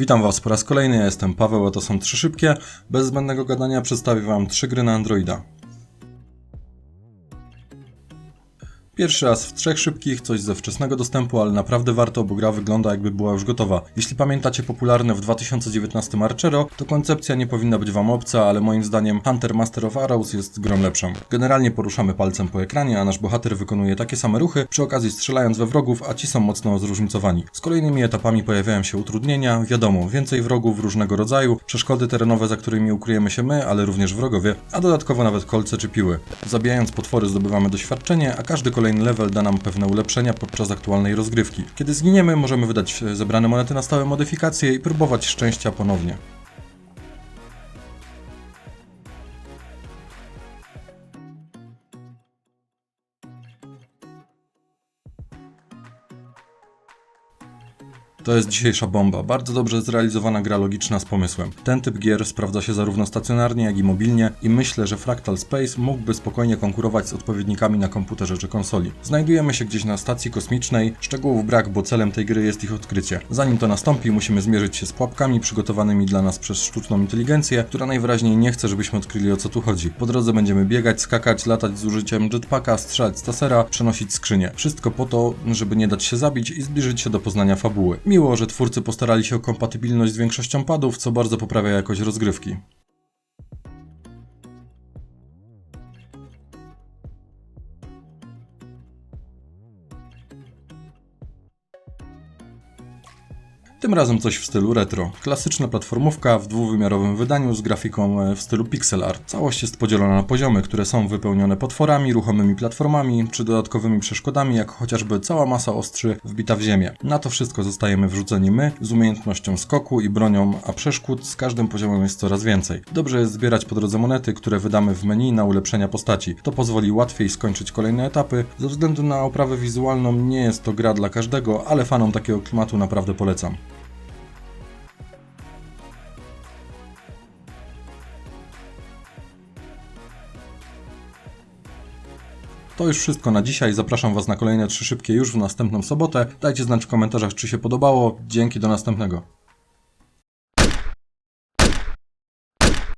Witam Was po raz kolejny, ja jestem Paweł, a to są trzy szybkie. Bez zbędnego gadania przedstawię Wam trzy gry na Androida. Pierwszy raz w trzech szybkich, coś ze wczesnego dostępu, ale naprawdę warto, bo gra wygląda jakby była już gotowa. Jeśli pamiętacie popularne w 2019 Archero, to koncepcja nie powinna być Wam obca, ale moim zdaniem Hunter Master of Arrows jest grą lepszą. Generalnie poruszamy palcem po ekranie, a nasz bohater wykonuje takie same ruchy, przy okazji strzelając we wrogów, a ci są mocno zróżnicowani. Z kolejnymi etapami pojawiają się utrudnienia, wiadomo, więcej wrogów różnego rodzaju, przeszkody terenowe, za którymi ukryjemy się my, ale również wrogowie, a dodatkowo nawet kolce czy piły. Zabijając potwory zdobywamy doświadczenie, a każdy kolejny level da nam pewne ulepszenia podczas aktualnej rozgrywki. Kiedy zginiemy, możemy wydać e, zebrane monety na stałe modyfikacje i próbować szczęścia ponownie. To jest dzisiejsza bomba. Bardzo dobrze zrealizowana gra logiczna z pomysłem. Ten typ gier sprawdza się zarówno stacjonarnie, jak i mobilnie i myślę, że Fractal Space mógłby spokojnie konkurować z odpowiednikami na komputerze czy konsoli. Znajdujemy się gdzieś na stacji kosmicznej, szczegółów brak, bo celem tej gry jest ich odkrycie. Zanim to nastąpi, musimy zmierzyć się z pułapkami przygotowanymi dla nas przez sztuczną inteligencję, która najwyraźniej nie chce, żebyśmy odkryli o co tu chodzi. Po drodze będziemy biegać, skakać, latać z użyciem jetpacka, strzelać z tasera, przenosić skrzynie. Wszystko po to, żeby nie dać się zabić i zbliżyć się do poznania fabuły. Miło, że twórcy postarali się o kompatybilność z większością padów, co bardzo poprawia jakość rozgrywki. Tym razem coś w stylu retro. Klasyczna platformówka w dwuwymiarowym wydaniu z grafiką e, w stylu pixel art. Całość jest podzielona na poziomy, które są wypełnione potworami, ruchomymi platformami czy dodatkowymi przeszkodami, jak chociażby cała masa ostrzy wbita w ziemię. Na to wszystko zostajemy wrzuceni my z umiejętnością skoku i bronią, a przeszkód z każdym poziomem jest coraz więcej. Dobrze jest zbierać po drodze monety, które wydamy w menu na ulepszenia postaci. To pozwoli łatwiej skończyć kolejne etapy. Ze względu na oprawę wizualną nie jest to gra dla każdego, ale fanom takiego klimatu naprawdę polecam. To już wszystko na dzisiaj. Zapraszam Was na kolejne trzy szybkie już w następną sobotę. Dajcie znać w komentarzach, czy się podobało. Dzięki, do następnego.